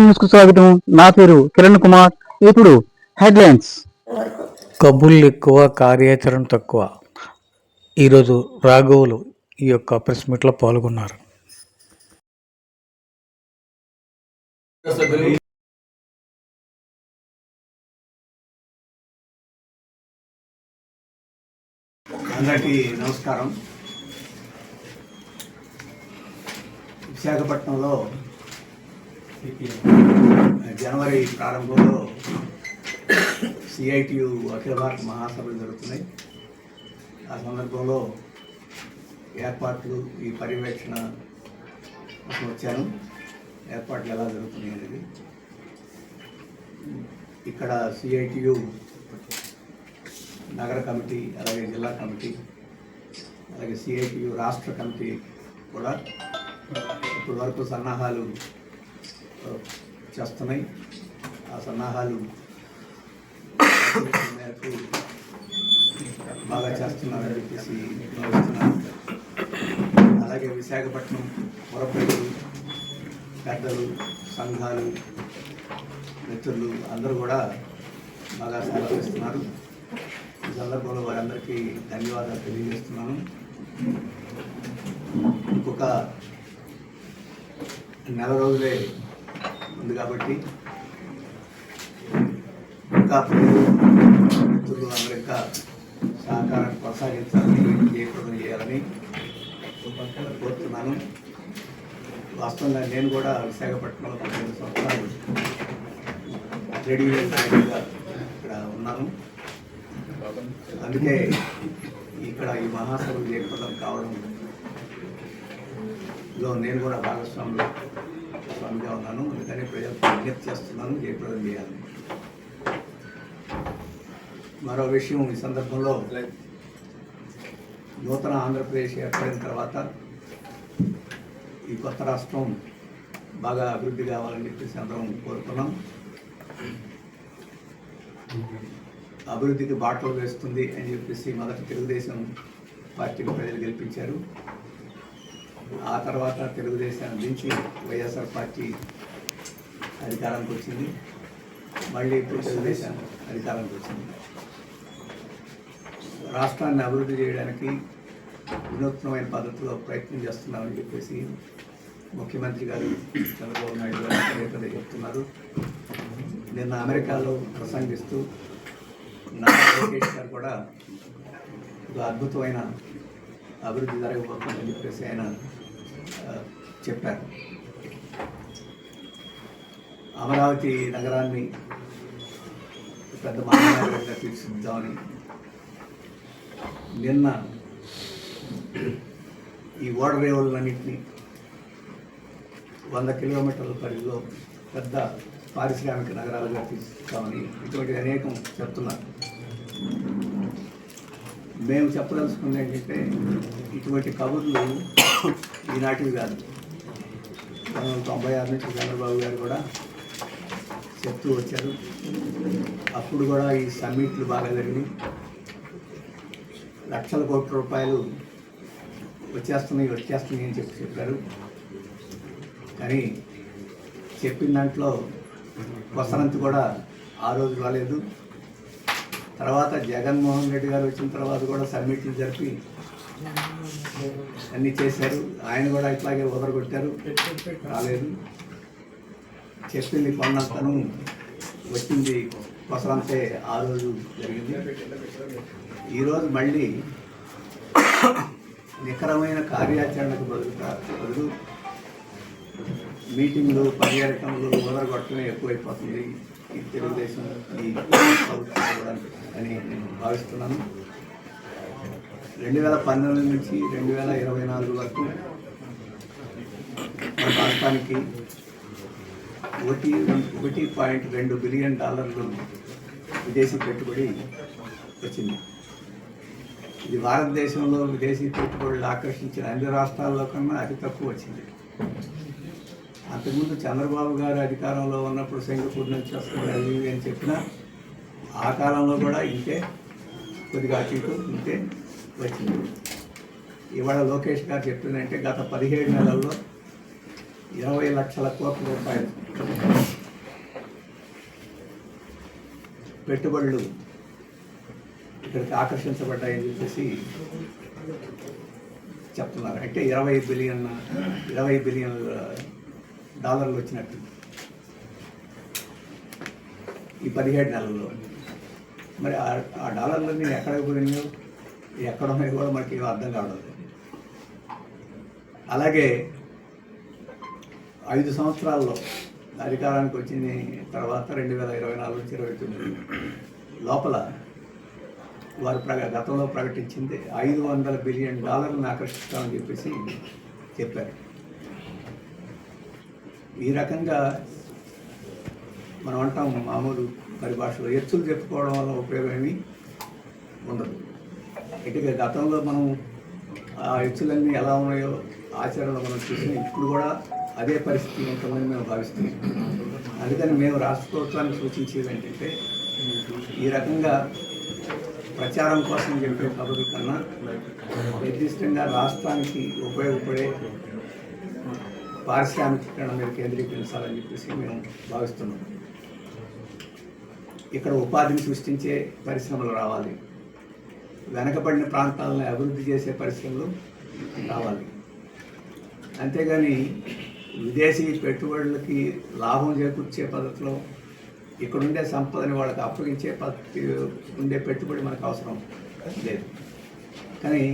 న్యూస్కు స్వాగతం. నా పేరు కిరణ్ కుమార్. ఇప్పుడు హెడ్లైన్స్. కబుర్లు ఎక్కువ కార్యాచరణ తక్కువ. ఈరోజు రాఘవులు ఈ యొక్క ప్రెస్ మీట్లో పాల్గొన్నారు. అందరికీ నమస్కారం. విశాఖపట్నంలో జనవరి ప్రారంభంలో సిఐటియు అఖిల భారత మహాసభలు జరుగుతున్నాయి. ఆ సందర్భంలో ఏర్పాట్లు ఈ పర్యవేక్షణ వచ్చాను. ఏర్పాట్లు ఎలా జరుగుతున్నాయి అనేది. ఇక్కడ సిఐటియు నగర కమిటీ అలాగే జిల్లా కమిటీ అలాగే సిఐటియు రాష్ట్ర కమిటీ కూడా ఇప్పటి వరకు సన్నాహాలు చేస్తున్నాయి. ఆ సన్నాహాలు మేరకు బాగా చేస్తున్నారని చెప్పేసి భావిస్తున్నాను. అలాగే విశాఖపట్నం పురప్రజలు పెద్దలు సంఘాలు మిత్రులు అందరూ కూడా బాగా సహకరిస్తున్నారు. సందర్భంలో వారందరికీ ధన్యవాదాలు తెలియజేస్తున్నాను. ఇంకొక నెల రోజులే ఉంది కాబట్టి ఇంకా మిత్రులు అందరూ ఇంకా సహకారం కొనసాగించాలని జయప్రదం చేయాలని కోరుతున్నాను. వాస్తవంగా నేను కూడా విశాఖపట్నంలో పదిహేను సంవత్సరాలు రేడియో ఇక్కడ ఉన్నాను. అందుకే ఇక్కడ ఈ మహాసభలు ఏర్పడడం కావడం లో నేను కూడా భాగస్వాములు స్వామిగా ఉన్నాను. అందుకని ప్రజలకు విజ్ఞప్తి చేస్తున్నాను జయప్రదం చేయాలి. మరో విషయం ఈ సందర్భంలో నూతన ఆంధ్రప్రదేశ్ ఏర్పడిన తర్వాత ఈ కొత్త రాష్ట్రం బాగా అభివృద్ధి కావాలని చెప్పేసి అందరం కోరుకున్నాం. అభివృద్ధికి బాటలు వేస్తుంది అని చెప్పేసి మొదట తెలుగుదేశం పార్టీని ప్రజలు గెలిపించారు. ఆ తర్వాత తెలుగుదేశాన్ని నుంచి వైఎస్ఆర్ పార్టీ అధికారానికి వచ్చింది. మళ్ళీ ఇప్పుడు తెలుగుదేశం అధికారానికి వచ్చింది. రాష్ట్రాన్ని అభివృద్ధి చేయడానికి వినూత్నమైన పద్ధతిలో ప్రయత్నం చేస్తున్నామని చెప్పేసి ముఖ్యమంత్రి గారు చంద్రబాబు నాయుడు గారు చెప్తున్నారు. నిన్న అమెరికాలో ప్రసంగిస్తూ నారా లోకేష్ గారు కూడా ఒక అద్భుతమైన అభివృద్ధి జరగబోతుందని చెప్పేసి ఆయన చెప్పారు. అమరావతి నగరాన్ని పెద్ద మహానగరంగా తీర్చిదిద్దామని నిన్న ఈ ఓడరేవులన్నింటినీ వంద కిలోమీటర్ల పరిధిలో పెద్ద పారిశ్రామిక నగరాలుగా తీర్చిదిద్దామని ఇటువంటి అనేకం చెప్తున్నారు. మేము చెప్పదలుచుకుంది ఏంటంటే ఇటువంటి కబుర్లు ఈనాటివి కాదు. తొంభై ఆరు నుంచి చంద్రబాబు గారు కూడా చెప్తూ వచ్చారు. అప్పుడు కూడా ఈ సమ్మిట్లు బాగా జరిగినాయి. లక్షల కోట్ల రూపాయలు వచ్చేస్తున్నాయి వచ్చేస్తున్నాయి అని చెప్పి చెప్పారు. కానీ చెప్పిన దాంట్లో కొసరంత కూడా ఆ రోజు రాలేదు. తర్వాత జగన్మోహన్ రెడ్డి గారు వచ్చిన తర్వాత కూడా సబ్మిట్లు జరిపి అన్నీ చేశారు. ఆయన కూడా ఇట్లాగే వదరగొట్టారు రాలేదు. చెప్పింది కొన్నంతను వచ్చింది వసంతే ఆ రోజు జరిగింది. ఈరోజు మళ్ళీ నికరమైన కార్యాచరణకు బదులుగా బదులు మీటింగ్లు పర్యటనలు మొదలుగొట్టడం ఎక్కువైపోతుంది. ఈ తెలుగుదేశం ఈ అని నేను భావిస్తున్నాను. రెండు వేల పంతొమ్మిది నుంచి రెండు వేల ఇరవై నాలుగు వరకు మన రాష్ట్రానికి ఒకటి ఒకటి పాయింట్ రెండు బిలియన్ డాలర్లు విదేశీ పెట్టుబడి వచ్చింది. ఇది భారతదేశంలో విదేశీ పెట్టుబడులు ఆకర్షించిన అన్ని రాష్ట్రాల్లో కన్నా అతి తక్కువ వచ్చింది. అంతకుముందు చంద్రబాబు గారు అధికారంలో ఉన్నప్పుడు సింగపూర్ నుంచి వస్తున్నారు అది అని చెప్పినా ఆ కాలంలో కూడా ఇంతే కొద్దిగా అటు ఇంతే వచ్చింది. ఇవాళ లోకేష్ గారు చెప్తుందంటే గత పదిహేడు నెలల్లో ఇరవై లక్షల కోట్ల రూపాయలు పెట్టుబడులు ఇక్కడికి ఆకర్షించబడ్డాయని చెప్పేసి చెప్తున్నారు. అంటే ఇరవై బిలియన్ ఇరవై బిలియన్ డాలర్లు వచ్చినట్టు. ఈ పదిహేడు నెలల్లో. మరి ఆ- ఆ డాలర్లన్నీ ఎక్కడికి పోయినాయో ఎక్కడ ఉన్నాయో కూడా మనకి అర్థం కావడం అలాగే ఐదు సంవత్సరాల్లో అధికారానికి వచ్చిన తర్వాత రెండు వేల ఇరవై నాలుగు నుంచి ఇరవై తొమ్మిది. లోపల వారు ప్రగ గతంలో ప్రకటించింది ఐదు వందల బిలియన్ డాలర్లను ఆకర్షిస్తామని చెప్పేసి చెప్పారు. ఈ రకంగా మనం అంటాం మామూలు పరిభాషలో. ఎత్తులు చెప్పుకోవడం వల్ల ఉపయోగమేమీ ఉండదు. ఇటుక గతంలో మనం ఆ ఎత్తులన్నీ ఎలా ఉన్నాయో ఆచరణలో మనం చూసి ఇప్పుడు కూడా అదే పరిస్థితి ఉంటుందని మేము భావిస్తున్నాం. అందుకని మేము రాష్ట్ర ప్రభుత్వానికి సూచించేది ఏంటంటే ఈ రకంగా ప్రచారం కోసం చెప్పే కబుర్ల కన్నా నిర్దిష్టంగా రాష్ట్రానికి ఉపయోగపడే పారిశ్రామికీకరణ మీద కేంద్రీకరించాలని చెప్పేసి మేము భావిస్తున్నాం. ఇక్కడ ఉపాధిని సృష్టించే పరిశ్రమలు రావాలి. వెనకబడిన ప్రాంతాలను అభివృద్ధి చేసే పరిశ్రమలు రావాలి. అంతేగాని విదేశీ పెట్టుబడులకి లాభం చేకూర్చే పద్ధతిలో ఇక్కడుండే సంపదని వాళ్ళకి అప్పగించే పద్ధతి ఉండే పెట్టుబడి మనకు అవసరం లేదు. కానీ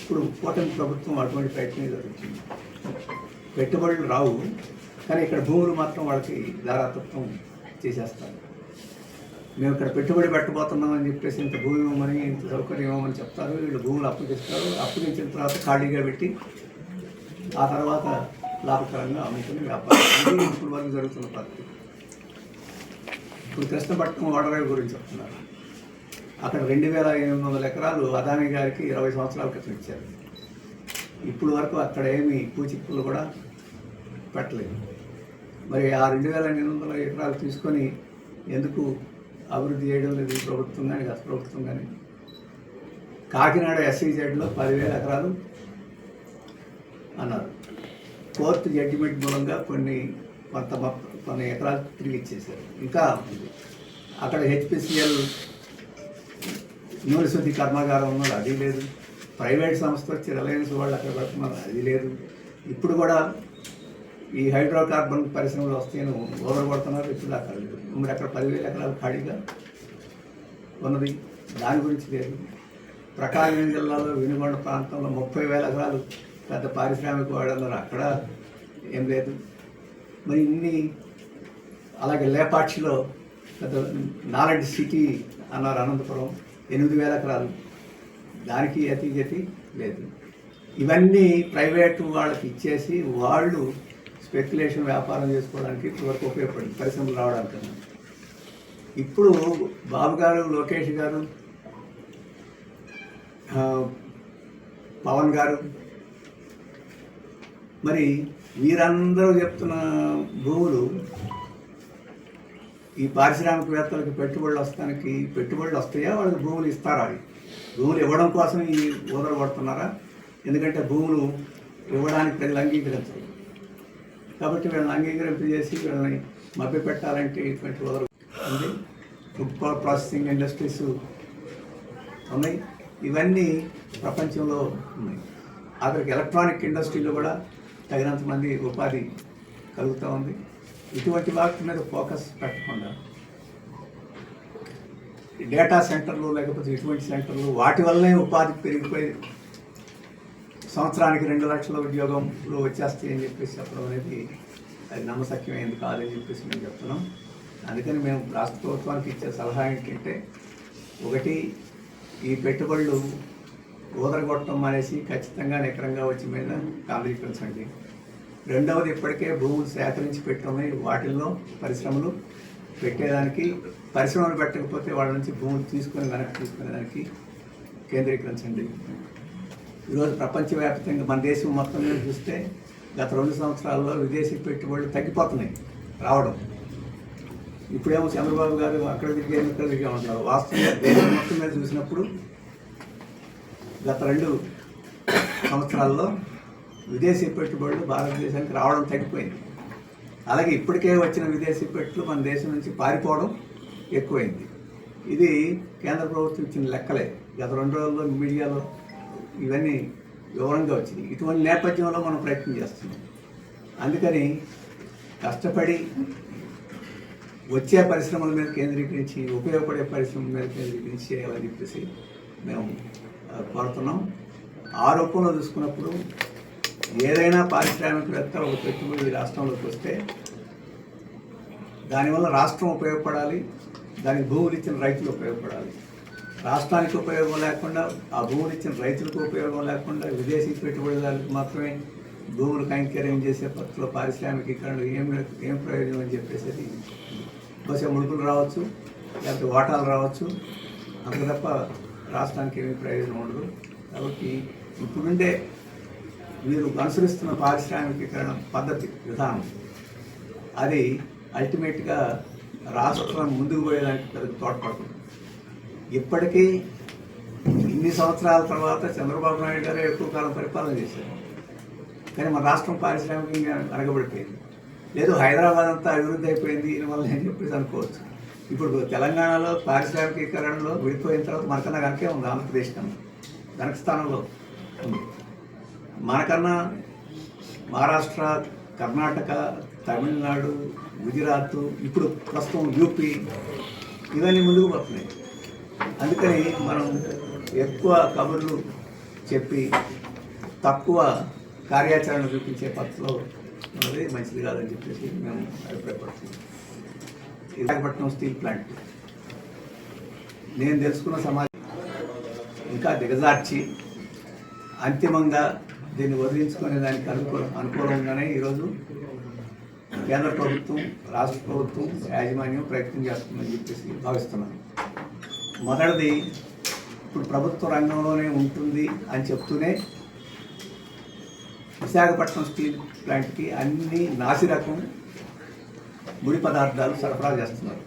ఇప్పుడు కూటమి ప్రభుత్వం అటువంటి ప్రయత్నం జరుగుతుంది. పెట్టుబడులు రావు కానీ ఇక్కడ భూములు మాత్రం వాళ్ళకి దారాతత్వం చేసేస్తారు. మేము ఇక్కడ పెట్టుబడి పెట్టబోతున్నామని చెప్పేసి ఇంత భూమి ఇవ్వమని ఇంత సౌకర్యం ఇవ్వమని చెప్తారు వీళ్ళు భూములు అప్పగిస్తారు అప్పగించిన తర్వాత ఖాళీగా పెట్టి ఆ తర్వాత లాభకరంగా అమ్ముకుని వ్యాపారం. ఇది ఇప్పుడు వరకు జరుగుతున్న పద్ధతి ఇప్పుడు కృష్ణపట్నం ఓడరేవు గురించి చెప్తున్నారు. అక్కడ రెండు వేల ఎనిమిది వందల ఎకరాలు అదాని గారికి ఇరవై సంవత్సరాల క్రితం ఇచ్చారు. ఇప్పుడు వరకు అక్కడ ఏమి పూచిక్కులు కూడా పెట్టలేదు. మరి ఆ రెండు వేల ఎనిమిది వందల ఎకరాలు తీసుకొని ఎందుకు అభివృద్ధి చేయడం లేదు ఈ ప్రభుత్వం కానీ గత ప్రభుత్వం కానీ కాకినాడ ఎస్ఈజెడ్లో పదివేల ఎకరాలు అన్నారు. కోర్టు జడ్జిమెంట్ మూలంగా కొన్ని కొంత కొన్ని ఎకరాలు తిరిగి ఇచ్చేశారు. ఇంకా అక్కడ హెచ్పిసిఎల్ నూనె శుద్ధి కర్మాగారం ఉన్నది అది లేదు. ప్రైవేట్ సంస్థ వచ్చి రిలయన్స్ వాళ్ళు అక్కడ పెడుతున్నారు అది లేదు. ఇప్పుడు కూడా ఈ హైడ్రోకార్బన్ పరిశ్రమలు వస్తేను ఓదరగొడుతున్నారు ఇప్పుడు అక్కడ లేదు మరి అక్కడ పదివేల ఎకరాలు ఖాళీగా ఉన్నది. దాని గురించి లేదు. ప్రకాశం జిల్లాలో వినుగొండ ప్రాంతంలో ముప్పై వేల ఎకరాలు పెద్ద పారిశ్రామిక వాడన్నారు అక్కడ ఏం లేదు. మరి ఇన్ని అలాగే లేపాక్షిలో పెద్ద నాలెడ్జ్ సిటీ అన్నారు అనంతపురం. ఎనిమిది వేల ఎకరాలు. దానికి అతి గతి లేదు. ఇవన్నీ ప్రైవేటు వాళ్ళకి ఇచ్చేసి వాళ్ళు స్పెక్యులేషన్ వ్యాపారం చేసుకోవడానికి ఇప్పటివరకు ఉపయోగపడింది పరిశ్రమలు రావడానికి ఇప్పుడు బాబు గారు లోకేష్ గారు పవన్ గారు మరి వీరందరూ చెప్తున్న భూములు ఈ పారిశ్రామికవేత్తలకు పెట్టుబడులు వస్తానికి పెట్టుబడులు వస్తాయా? వాళ్ళకి భూములు ఇస్తారా? అవి భూములు ఇవ్వడం కోసం ఈ ఊదర పడుతున్నారా? ఎందుకంటే భూములు ఇవ్వడానికి ప్రజలు అంగీకరించరు. కాబట్టి వీళ్ళని అంగీకరింపజేసి వీళ్ళని మభ్యపెట్టాలంటే ఇటువంటి వరకు ఉంది. ఫుడ్ ప్రాసెసింగ్ ఇండస్ట్రీస్ ఉన్నాయి. ఇవన్నీ ప్రపంచంలో ఉన్నాయి. అక్కడికి ఎలక్ట్రానిక్ ఇండస్ట్రీలో కూడా తగినంత మంది ఉపాధి కలుగుతూ ఉంది. ఇటువంటి వాటి మీద ఫోకస్ పెట్టకుండా డేటా సెంటర్లు లేకపోతే ఇటువంటి సెంటర్లు వాటి వల్లనే ఉపాధి పెరిగిపోయి సంవత్సరానికి రెండు లక్షల ఉద్యోగంలో వచ్చేస్తాయి అని చెప్పేసి చెప్పడం అనేది అది నమ్మశక్యమైంది కాదని చెప్పేసి మేము చెప్తున్నాం. అందుకని మేము రాష్ట్ర ప్రభుత్వానికి ఇచ్చే సలహా ఏంటంటే ఒకటి ఈ పెట్టుబడులు ఊదరగొట్టడం అనేసి ఖచ్చితంగా నికరంగా వచ్చి మీద కేంద్రీకరించండి రెండవది ఇప్పటికే భూములు సేకరించి పెట్టున్నాయి వాటిల్లో పరిశ్రమలు. పెట్టేదానికి పరిశ్రమలు పెట్టకపోతే వాళ్ళ నుంచి భూములు తీసుకొని వెనక్కి తీసుకునేదానికి కేంద్రీకరించండి. ఈరోజు ప్రపంచవ్యాప్తంగా మన దేశం మొత్తం మీద చూస్తే గత రెండు సంవత్సరాల్లో విదేశీ పెట్టుబడులు తగ్గిపోతున్నాయి రావడం. ఇప్పుడేమో చంద్రబాబు గారు అక్కడ తిరిగే ఇక్కడ ఉంటారు వాస్తవంగా దేశం మొత్తం మీద చూసినప్పుడు గత రెండు సంవత్సరాల్లో విదేశీ పెట్టుబడులు భారతదేశానికి రావడం తగ్గిపోయింది. అలాగే ఇప్పటికే వచ్చిన విదేశీ పెట్టులు మన దేశం నుంచి పారిపోవడం ఎక్కువైంది. ఇది కేంద్ర ప్రభుత్వం ఇచ్చిన లెక్కలే. గత రెండు రోజుల్లో మీడియాలో ఇవన్నీ వివరంగా వచ్చింది ఇటువంటి నేపథ్యంలో మనం ప్రయత్నం చేస్తున్నాం. అందుకని కష్టపడి వచ్చే పరిశ్రమల మీద కేంద్రీకరించి ఉపయోగపడే పరిశ్రమల మీద కేంద్రీకరించి చేయాలని చెప్పేసి మేము కోరుతున్నాం. ఆ రూపంలో చూసుకున్నప్పుడు ఏదైనా పారిశ్రామికవేత్త ఒక పెట్టుబడి ఈ రాష్ట్రంలోకి వస్తే దానివల్ల రాష్ట్రం ఉపయోగపడాలి దానికి భూములు ఇచ్చిన రైతులు ఉపయోగపడాలి. రాష్ట్రానికి ఉపయోగం లేకుండా ఆ భూములు ఇచ్చిన రైతులకు ఉపయోగం లేకుండా విదేశీ పెట్టుబడిదారులకు మాత్రమే భూములు కైంకర్యం చేసే పత్రులు పారిశ్రామికీకరణ ఏం ఏం ప్రయోజనం అని చెప్పేసి అది బహుశా ముడుపులు రావచ్చు లేకపోతే వాటాలు రావచ్చు. అంత తప్ప రాష్ట్రానికి ఏమీ ప్రయోజనం ఉండదు. కాబట్టి ఇప్పుడుండే మీరు అనుసరిస్తున్న పారిశ్రామికీకరణ పద్ధతి విధానం అది అల్టిమేట్గా రాష్ట్రం ముందుకు పోయేదానికి పెద్ద తోడ్పడుతుంది. ఇప్పటికీ ఇన్ని సంవత్సరాల తర్వాత చంద్రబాబు నాయుడు గారే ఎక్కువ కాలం పరిపాలన చేశారు. కానీ మన రాష్ట్రం పారిశ్రామికంగా వెనకబడిపోయింది లేదు హైదరాబాద్ అంతా అభివృద్ధి అయిపోయింది దీనివల్ల అని చెప్పేసి అనుకోవచ్చు. ఇప్పుడు తెలంగాణలో పారిశ్రామికీకరణలో విడిపోయిన తర్వాత మనకన్నా కనుకే ఉంది ఆంధ్రప్రదేశ్ కన్నా. వెనక స్థానంలో ఉంది. మనకన్నా మహారాష్ట్ర కర్ణాటక తమిళనాడు గుజరాత్ ఇప్పుడు ప్రస్తుతం యూపీ ఇవన్నీ ముందుకు పోతున్నాయి. అందుకని మనం ఎక్కువ కబుర్లు చెప్పి తక్కువ కార్యాచరణ చూపించే పద్ధతిలో ఉన్నది మంచిది కాదని చెప్పేసి మేము అభిప్రాయపడుతున్నాం. Visakhapatnam steel plant. నేను తెలుసుకున్న సమాజం ఇంకా దిగజార్చి అంతిమంగా దీన్ని వదిలించుకునే దానికి అనుకూల అనుకూలంగానే ఈరోజు కేంద్ర ప్రభుత్వం రాష్ట్ర ప్రభుత్వం యాజమాన్యం ప్రయత్నం చేస్తుందని చెప్పేసి భావిస్తున్నాను. మొదటిది ఇప్పుడు ప్రభుత్వ రంగంలోనే ఉంటుంది అని చెప్తూనే విశాఖపట్నం స్టీల్ ప్లాంట్కి అన్ని నాసి రకం ముడి పదార్థాలు సరఫరా చేస్తున్నారు.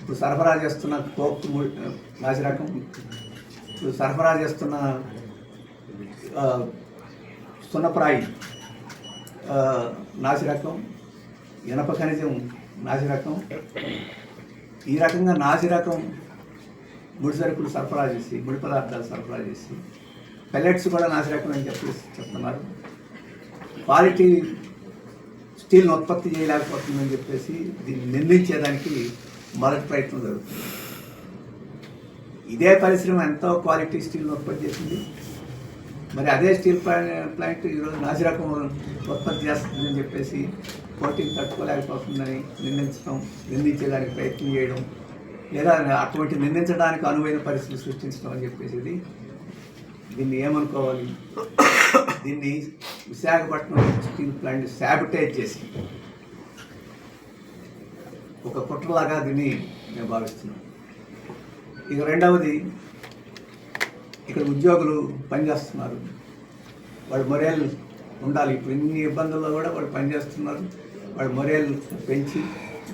ఇప్పుడు సరఫరా చేస్తున్న కోక్ ముడి నాసి రకం ఇప్పుడు సరఫరా చేస్తున్న సున్నప్రాయి నాసి రకం ఇనప ఖనిజం నాసి రకం ఈ రకంగా నాసి రకం ముడి సరుకులు సరఫరా చేసి ముడి పదార్థాలు సరఫరా చేసి పెల్లెట్స్ కూడా నాసి అని చెప్పి చెప్తున్నారు క్వాలిటీ స్టీల్ని ఉత్పత్తి చేయలేకపోతుందని చెప్పేసి దీన్ని నిందించేదానికి మొదటి ప్రయత్నం జరుగుతుంది. ఇదే పరిశ్రమ ఎంతో క్వాలిటీ స్టీల్ని ఉత్పత్తి చేసింది. మరి అదే స్టీల్ ప్లాంట్ ఈరోజు నాసిరకం ఉత్పత్తి చేస్తుందని చెప్పేసి పోటీని తట్టుకోలేకపోతుందని నిందించడం నిందించేదానికి ప్రయత్నం చేయడం లేదా అటువంటి నిందించడానికి అనువైన పరిస్థితి సృష్టించడం అని చెప్పేసి ఇది దీన్ని ఏమనుకోవాలి? దీన్ని విశాఖపట్నం స్టీల్ ప్లాంట్ శాబిటైజ్ చేసి ఒక కుట్రలాగా దీన్ని నేను భావిస్తున్నాను. ఇక రెండవది ఇక్కడ ఉద్యోగులు పనిచేస్తున్నారు. వాడు మొరేల్ ఉండాలి. ఇప్పుడు ఇన్ని ఇబ్బందుల్లో కూడా వాళ్ళు పనిచేస్తున్నారు. వాడు మొరేల్ పెంచి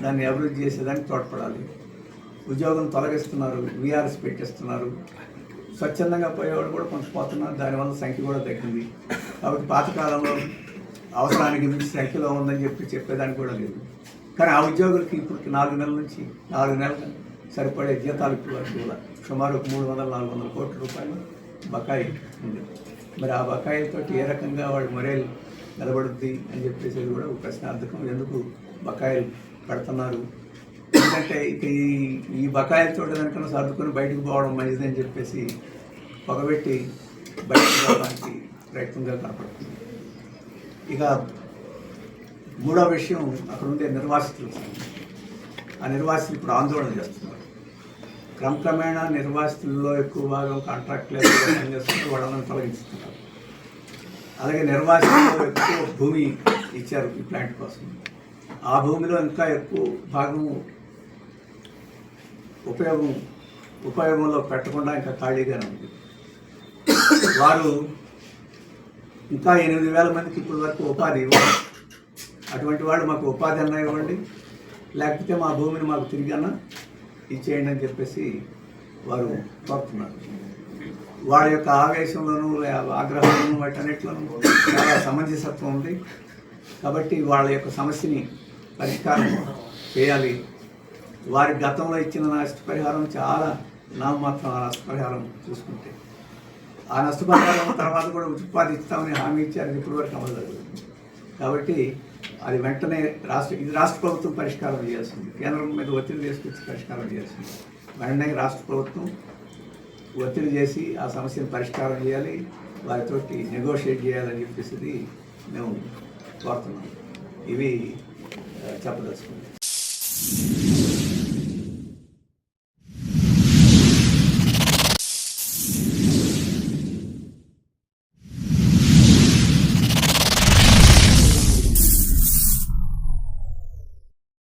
దాన్ని అభివృద్ధి చేసేదానికి తోడ్పడాలి. ఉద్యోగం తొలగిస్తున్నారు విఆర్ఎస్ పెట్టేస్తున్నారు. స్వచ్ఛందంగా పోయేవాడు కూడా కొంచెం పోతున్నారు దానివల్ల సంఖ్య కూడా తగ్గింది. కాబట్టి పాతకాలంలో అవసరానికి మించి సంఖ్యలో ఉందని చెప్పి చెప్పేదానికి కూడా లేదు. కానీ ఆ ఉద్యోగులకి ఇప్పుడు నాలుగు నెలల నుంచి నాలుగు నెలలు సరిపడే జీతాలు ఇప్పుడు కూడా సుమారు ఒక మూడు వందల నాలుగు వందల కోట్ల రూపాయలు బకాయి ఉంది. మరి ఆ బకాయిలతో ఏ రకంగా వాళ్ళు మొరేలు నిలబడుద్ది అని చెప్పేసి కూడా ఒక ప్రశ్నార్థకం. ఎందుకు బకాయిలు పెడుతున్నారు ఎందుకంటే ఇక ఈ ఈ బకాయిలు చూడడానికన్నా సర్దుకొని బయటకు పోవడం మంచిదని చెప్పేసి పొగబెట్టి బయటకు రావడానికి ప్రయత్నంగా కనపడుతుంది. ఇక మూడో విషయం అక్కడ ఉండే నిర్వాసితులు. ఆ నిర్వాసితులు ఇప్పుడు ఆందోళన చేస్తున్నారు. క్రమక్రమేణా నిర్వాసితుల్లో ఎక్కువ భాగం కాంట్రాక్ట్ లేబర్ పనిచేస్తున్నారు వాళ్ళని తొలగిస్తున్నారు అలాగే నిర్వాసితుల్లో ఎక్కువ భూమి ఇచ్చారు ఈ ప్లాంట్ కోసం. ఆ భూమిలో ఇంకా ఎక్కువ భాగం ఉపయోగం ఉపయోగంలో పెట్టకుండా ఇంకా ఖాళీగానే ఉంది. వారు ఇంకా ఎనిమిది వేల మందికి ఇప్పటి వరకు ఉపాధి ఇవ్వాలి అటువంటి వాళ్ళు మాకు ఉపాధి అన్నా ఇవ్వండి. లేకపోతే మా భూమిని మాకు తిరిగి అన్నా ఇచ్చేయండి అని చెప్పేసి వారు కోరుతున్నారు. వాళ్ళ యొక్క ఆవేశంలోనూ లే- ఆగ్రహంలోనూ వాటన్నిటిలోనూ చాలా సమంజసత్వం ఉంది. కాబట్టి వాళ్ళ యొక్క సమస్యని పరిష్కారం చేయాలి. వారి గతంలో ఇచ్చిన నష్టపరిహారం చాలా నామమాత్రం ఆ నష్టపరిహారం చూసుకుంటే. ఆ నష్టపరిహారం తర్వాత కూడా ఉపాధి ఇస్తామని హామీ ఇచ్చారు ఇప్పటివరకు అమలు జరుగుతుంది కాబట్టి అది వెంటనే రాష్ట్ర ఇది రాష్ట్ర ప్రభుత్వం పరిష్కారం చేయాల్సింది. కేంద్రం మీద ఒత్తిడి తీసుకొచ్చి పరిష్కారం చేయాల్సింది. వెంటనే రాష్ట్ర ప్రభుత్వం ఒత్తిడి చేసి ఆ సమస్యను పరిష్కారం చేయాలి. వారితో నెగోషియేట్ చేయాలని చెప్పేసి మేము కోరుతున్నాం. ఇవి ఆ, చెప్పదలుచుకుంది